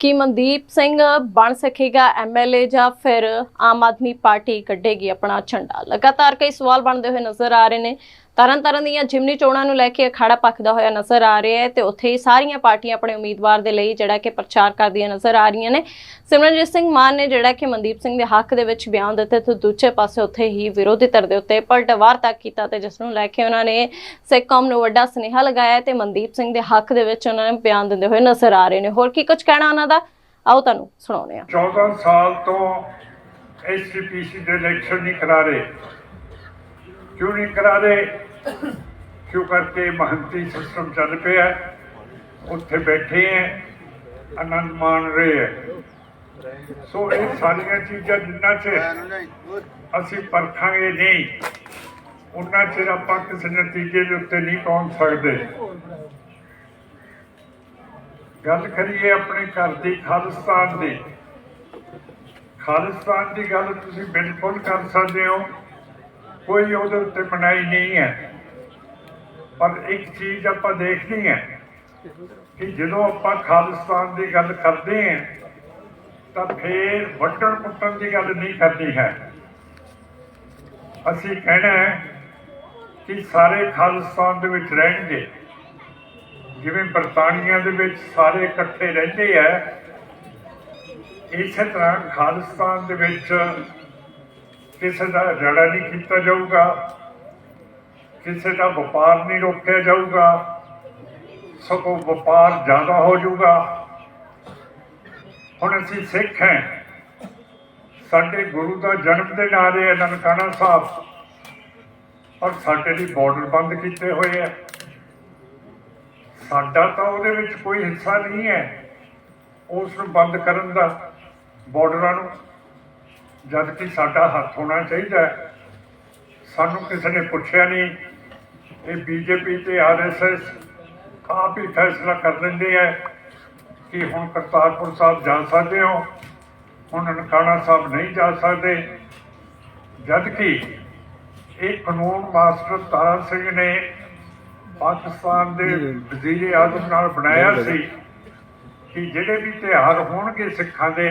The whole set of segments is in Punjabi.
ਕੀ ਮਨਦੀਪ ਸਿੰਘ ਬਣ ਸਕੇਗਾ ਐਮਐਲਏ ਜਾਂ ਫਿਰ ਆਮ ਆਦਮੀ ਪਾਰਟੀ ਕੱਢੇਗੀ ਆਪਣਾ ਝੰਡਾ। ਲਗਾਤਾਰ ਕਈ ਸਵਾਲ ਬਣਦੇ ਹੋਏ ਨਜ਼ਰ ਆ ਰਹੇ ਨੇ। ਤਰਨ ਤਾਰਨ ਦੀਆਂ ਜਿਮਨੀ ਚੋਣਾਂ ਨੂੰ ਲੈ ਕੇ ਅਖਾੜਾ ਪੱਕਦਾ ਹੋਇਆ ਨਜ਼ਰ ਆ ਰਿਹਾ ਹੈ ਤੇ ਉੱਥੇ ਹੀ ਸਾਰੀਆਂ ਪਾਰਟੀਆਂ ਆਪਣੇ ਉਮੀਦਵਾਰ ਦੇ ਲਈ ਜਿਹੜਾ ਕਿ ਪ੍ਰਚਾਰ ਕਰਦੀਆਂ ਨਜ਼ਰ ਆ ਰਹੀਆਂ ਨੇ। ਸਿਮਰਨਜੀਤ ਸਿੰਘ ਮਾਨ ਨੇ ਜਿਹੜਾ ਕਿ ਮਨਦੀਪ ਸਿੰਘ ਦੇ ਹੱਕ ਦੇ ਵਿੱਚ ਬਿਆਨ ਦਿੱਤੇ ਤੇ ਦੂਜੇ ਪਾਸੇ ਉੱਥੇ ਹੀ ਵਿਰੋਧੀ ਧਿਰ ਦੇ ਉੱਤੇ ਪਲਟਵਾਰ ਤੱਕ ਕੀਤਾ ਤੇ ਜਿਸ ਨੂੰ ਲੈ ਕੇ ਉਹਨਾਂ ਨੇ ਸਿੱਖ ਕੌਮ ਨੂੰ ਵੱਡਾ ਸੁਨੇਹਾ ਲਗਾਇਆ ਤੇ ਮਨਦੀਪ ਸਿੰਘ ਦੇ ਹੱਕ ਦੇ ਵਿੱਚ ਉਹਨਾਂ ਨੇ ਬਿਆਨ ਦਿੰਦੇ ਹੋਏ ਨਜ਼ਰ ਆ ਰਹੇ ਨੇ। ਹੋਰ ਕੀ ਕੁਝ ਕਹਿਣਾ ਉਹਨਾਂ ਦਾ? ਆਓ ਤੁਹਾਨੂੰ ਸੁਣਾਉਂਦੇ ਆ 14 ਸਾਲ ਤੋਂ ਐਸਜੀਪੀਸੀ ਦੇ ਇਲੈਕਸ਼ਨ ਨਹੀਂ ਕਰਾ ਰਹੇ। ਕਿਉਂ ਨਹੀਂ ਕਰਾ ਰਹੇ? ਕਿਉਂ ਕਰਕੇ ਮਹੰਤੀ ਸਿਸਟਮ ਚੱਲ ਪਿਆ ਉੱਥੇ ਬੈਠੇ ਹੈ, ਆਨੰਦ ਮਾਣ ਰਹੇ ਹੈ। ਸੋ ਇਹ ਸਾਰੀਆਂ ਚੀਜ਼ਾਂ ਜਿੰਨਾ ਚਿਰ ਅਸੀਂ ਪਰਖਾਂਗੇ ਨਹੀਂ, ਉਹਨਾਂ ਚਿਰ ਆਪਾਂ ਕਿਸੇ ਨਤੀਜੇ ਦੇ ਉੱਤੇ ਨਹੀਂ ਪਹੁੰਚ ਸਕਦੇ। ਗੱਲ ਕਰੀਏ ਆਪਣੇ ਘਰ ਦੀ, ਖਾਲਿਸਤਾਨ ਦੀ। ਖਾਲਿਸਤਾਨ ਦੀ ਗੱਲ ਤੁਸੀਂ ਬਿਲਕੁਲ ਕਰ ਸਕਦੇ ਹੋ। ਕੋਈ ਉਹਦੇ ਉੱਤੇ ਮਨਾਈ ਨਹੀਂ ਹੈ। ਪਰ ਇੱਕ ਚੀਜ਼ ਆਪਾਂ ਦੇਖਣੀ ਹੈ ਕਿ ਜਦੋਂ ਆਪਾਂ ਖਾਲਿਸਤਾਨ ਦੀ ਗੱਲ ਕਰਦੇ ਹਾਂ, ਤਾਂ ਫੇਰ ਵੱਟਣ ਪੁੱਟਣ ਦੀ ਗੱਲ ਨਹੀਂ ਕਰਨੀ ਹੈ। ਅਸੀਂ ਕਹਿਣਾ ਹੈ ਕਿ ਸਾਰੇ ਖਾਲਿਸਤਾਨ ਦੇ ਵਿੱਚ ਰਹਿਣਗੇ। ਜਿਵੇਂ ਬਰਤਾਨੀਆ ਦੇ ਵਿੱਚ ਸਾਰੇ ਇਕੱਠੇ ਰਹਿੰਦੇ ਆ, ਇਸੇ ਤਰ੍ਹਾਂ ਖਾਲਿਸਤਾਨ ਦੇ ਵਿੱਚ ਕਿਸੇ ਦਾ ਰੜਾ ਨਹੀਂ ਕੀਤਾ ਜਾਊਗਾ। ਕਿਸੇ ਦਾ ਵਪਾਰ ਨਹੀਂ ਰੋਕਿਆ ਜਾਊਗਾ, ਸਗੋਂ ਵਪਾਰ ਜ਼ਿਆਦਾ ਹੋ ਜਾਊਗਾ। ਹੁਣ ਅਸੀਂ ਸਿੱਖ ਹਾਂ। ਸਾਡੇ ਗੁਰੂ ਦਾ ਜਨਮ ਦਿਨ ਆ ਰਿਹਾ ਹੈ ਨਨਕਾਣਾ ਸਾਹਿਬ। ਔਰ ਸਾਡੇ ਲਈ ਬਾਰਡਰ ਬੰਦ ਕੀਤੇ ਹੋਏ ਆ ਸਾਡਾ ਤਾਂ ਉਹਦੇ ਵਿੱਚ ਕੋਈ ਹਿੱਸਾ ਨਹੀਂ ਹੈ, ਉਸ ਨੂੰ ਬੰਦ ਕਰਨ ਦਾ ਬਾਰਡਰਾਂ ਨੂੰ। ਜਦ ਕਿ ਸਾਡਾ ਹੱਥ ਹੋਣਾ ਚਾਹੀਦਾ ਸਾਨੂੰ ਕਿਸੇ ਨੇ ਪੁੱਛਿਆ ਨਹੀਂ ਇਹ ਬੀਜੇਪੀ ਤੇ ਆਰਐਸਐਸ ਆਪ ਹੀ ਫੈਸਲਾ ਕਰ ਲੈਂਦੇ ਆ ਕਿ ਹੁਣ ਕਰਤਾਰਪੁਰ ਸਾਹਿਬ ਜਾ ਸਕਦੇ ਹੋ। ਹੁਣ ਨਨਕਾਣਾ ਸਾਹਿਬ ਨਹੀਂ ਜਾ ਸਕਦੇ। ਜਦ ਕਿ ਇਹ ਕਾਨੂੰਨ ਮਾਸਟਰ ਤਾਰਾ ਸਿੰਘ ਨੇ ਪਾਕਿਸਤਾਨ ਦੇ ਵਜ਼ੀਰ ਆਜ਼ਮ ਨਾਲ ਬਣਾਇਆ ਸੀ ਕਿ ਜਿਹੜੇ ਵੀ ਤਿਉਹਾਰ ਹੋਣਗੇ ਸਿੱਖਾਂ ਦੇ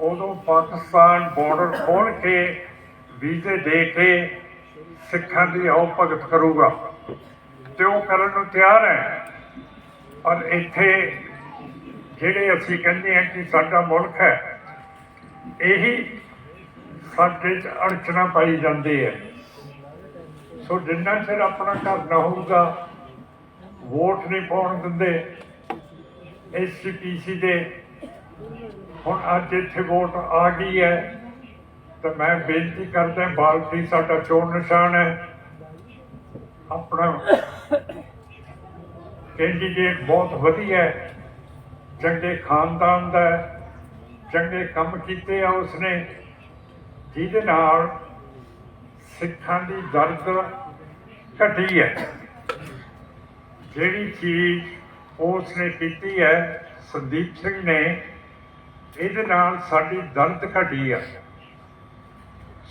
ਉਦੋਂ ਪਾਕਿਸਤਾਨ ਬਾਰਡਰ ਖੋਲ ਕੇ ਵੀਜ਼ੇ ਦੇ ਕੇ ਸਿੱਖਾਂ ਦੀ ਆਓ ਭਗਤ ਕਰੂਗਾ। ਤੇ ਉਹ ਕਰਨ ਨੂੰ ਤਿਆਰ ਹੈ। ਪਰ ਇੱਥੇ ਜਿਹੜੇ ਅਸੀਂ ਕਹਿੰਦੇ ਹਾਂ ਕਿ ਸਾਡਾ ਮੁਲਕ ਹੈ, ਇਹੀ ਸਾਡੇ ਚ ਅੜਚਣਾ ਪਾਈ ਜਾਂਦੀ ਹੈ। ਸੋ ਜਿੰਨਾ ਚਿਰ ਆਪਣਾ ਘਰ ਨਾ ਹੋਊਗਾ, ਵੋਟ ਨਹੀਂ ਪਾਉਣ ਦਿੰਦੇ। ਐਸਜੀਪੀਸੀ ਦੇ ਹੁਣ ਅੱਜ ਇੱਥੇ ਵੋਟ ਆ ਗਈ ਹੈ। ਤਾਂ ਮੈਂ ਬੇਨਤੀ ਕਰਦਾ ਬਾਲਟੀ ਸਾਡਾ ਚੋਣ ਨਿਸ਼ਾਨ ਹੈ। ਆਪਣਾ ਕੈਂਡੀਡੇਟ ਬਹੁਤ ਵਧੀਆ ਹੈ। ਚੰਗੇ ਖਾਨਦਾਨ ਦਾ ਚੰਗੇ ਕੰਮ ਕੀਤੇ ਆ ਉਸਨੇ। ਜਿਹਦੇ ਨਾਲ ਸਿੱਖਾਂ ਦੀ ਦਰਦ ਘਟੀ ਹੈ। ਜਿਹੜੀ ਚੀਜ਼ ਉਸਨੇ ਕੀਤੀ ਹੈ, ਸੰਦੀਪ ਸਿੰਘ ਨੇ, ਇਹਦੇ ਨਾਲ ਸਾਡੀ ਦਰਦ ਘਟੀ ਆ।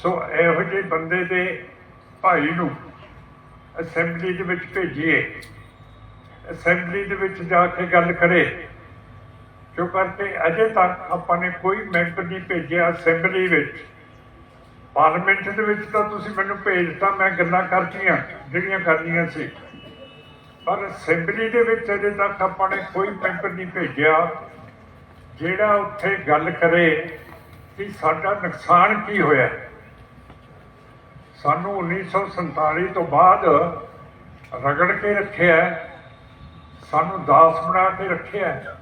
ਸੋ ਇਹੋ ਜਿਹੇ ਬੰਦੇ ਦੇ ਭਾਈ ਨੂੰ ਅਸੈਂਬਲੀ ਦੇ ਵਿੱਚ ਭੇਜੀਏ, ਅਸੈਂਬਲੀ ਦੇ ਵਿੱਚ ਜਾ ਕੇ ਗੱਲ ਕਰੇ। ਕਿਉਂ ਕਰਕੇ ਅਜੇ ਤੱਕ ਆਪਾਂ ਨੇ ਕੋਈ ਮੈਂਬਰ ਨਹੀਂ ਭੇਜਿਆ ਅਸੈਂਬਲੀ ਵਿੱਚ। ਪਾਰਲੀਮੈਂਟ ਦੇ ਵਿੱਚ ਤਾਂ ਤੁਸੀਂ ਮੈਨੂੰ ਭੇਜਤਾ ਮੈਂ ਗੱਲਾਂ ਕਰਤੀਆਂ ਜਿਹੜੀਆਂ ਕਰਨੀਆਂ ਸੀ। ਪਰ ਅਸੈਂਬਲੀ ਦੇ ਵਿੱਚ ਅਜੇ ਤੱਕ ਆਪਾਂ ਨੇ ਕੋਈ ਮੈਂਬਰ ਨਹੀਂ ਭੇਜਿਆ, ਜਿਹੜਾ ਉੱਥੇ ਗੱਲ ਕਰੇ ਕਿ ਸਾਡਾ ਨੁਕਸਾਨ ਕੀ ਹੋਇਆ। ਸਾਨੂੰ 1947 ਤੋਂ ਬਾਅਦ ਰਗੜ ਕੇ ਰੱਖਿਆ ਸਾਨੂੰ ਦਾਸ ਬਣਾ ਕੇ ਰੱਖਿਆ